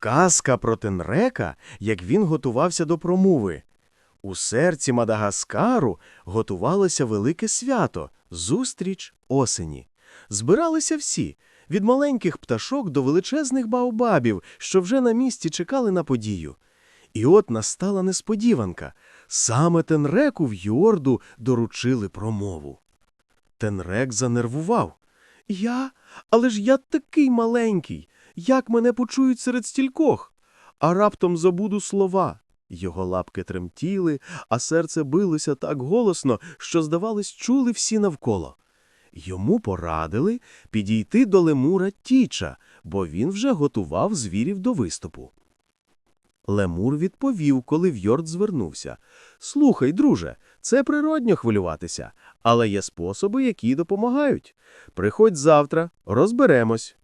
Казка про Тенрека, як він готувався до промови. У серці Мадагаскару готувалося велике свято зустріч осені. Збиралися всі від маленьких пташок до величезних баобабів, що вже на місці чекали на подію. І от настала несподіванка. Саме Тенреку в Йорду доручили промову. Тенрек занервував. Я? Але ж я такий маленький. Як мене почують серед стількох? А раптом забуду слова. Його лапки тремтіли, а серце билося так голосно, що, здавалось, чули всі навколо. Йому порадили підійти до лемура Тіча, бо він вже готував звірів до виступу. Лемур відповів, коли Вьорд звернувся. Слухай, друже, це природньо хвилюватися, але є способи, які допомагають. Приходь завтра, розберемось.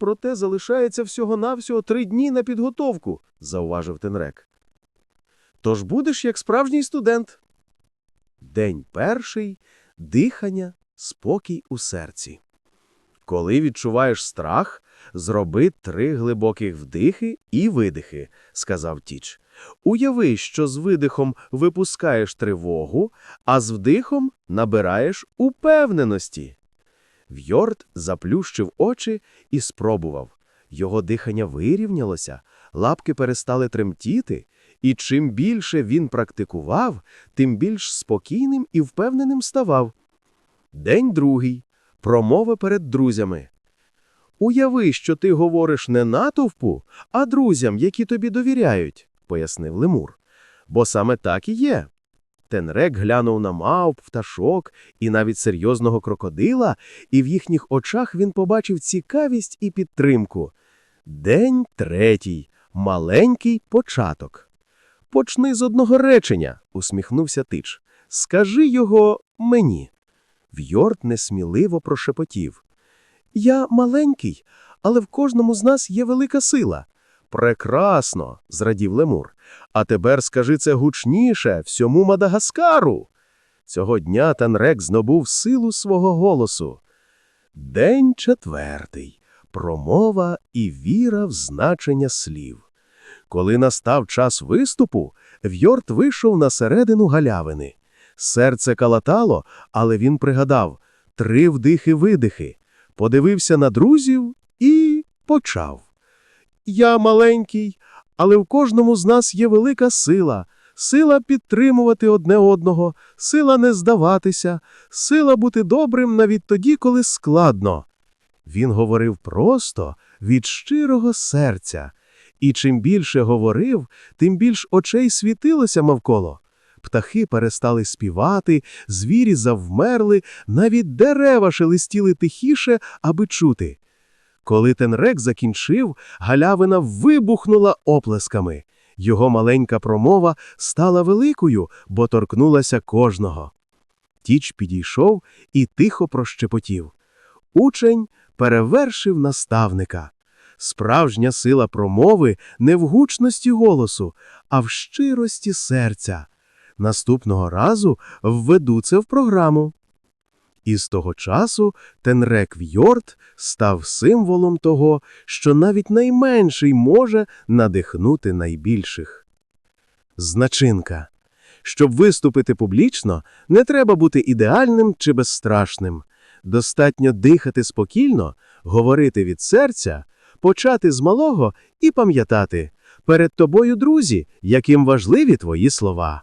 Проте залишається всього-навсього три дні на підготовку, зауважив Тенрек. Тож будеш як справжній студент. День перший дихання, спокій у серці. Коли відчуваєш страх, зроби три глибоких вдихи і видихи, сказав Тіч. Уяви, що з видихом випускаєш тривогу, а з вдихом набираєш упевненості. Вьорд заплющив очі і спробував. Його дихання вирівнялося, лапки перестали тремтіти, і чим більше він практикував, тим більш спокійним і впевненим ставав. День другий. Промова перед друзями. Уяви, що ти говориш не натовпу, а друзям, які тобі довіряють, пояснив лемур. Бо саме так і є. Тенрек глянув на мавп, пташок і навіть серйозного крокодила, і в їхніх очах він побачив цікавість і підтримку. День третій. Маленький початок. Почни з одного речення, усміхнувся Тич. Скажи його мені. Вьорд несміливо прошепотів. Я маленький, але в кожному з нас є велика сила. Прекрасно, зрадів лемур. А тепер скажи це гучніше всьому Мадагаскару. Цього дня Танрек здобув силу свого голосу. День четвертий. Промова і віра в значення слів. Коли настав час виступу, Вьорд вийшов на середину галявини. Серце калатало, але він пригадав три вдихи-видихи, подивився на друзів і почав. Я маленький, але в кожному з нас є велика сила, сила підтримувати одне одного, сила не здаватися, сила бути добрим навіть тоді, коли складно. Він говорив просто від щирого серця, і чим більше говорив, тим більш очей світилося навколо. Птахи перестали співати, звірі завмерли, навіть дерева шелестіли тихіше, аби чути. Коли Тенрек закінчив, галявина вибухнула оплесками. Його маленька промова стала великою, бо торкнулася кожного. Тіч підійшов і тихо прощепотів. Учень перевершив наставника. Справжня сила промови не в гучності голосу, а в щирості серця. Наступного разу введу це в програму. І з того часу Тенрек Вьорд став символом того, що навіть найменший може надихнути найбільших. Значинка. Щоб виступити публічно, не треба бути ідеальним чи безстрашним. Достатньо дихати спокійно, говорити від серця, почати з малого і пам'ятати – перед тобою друзі, яким важливі твої слова.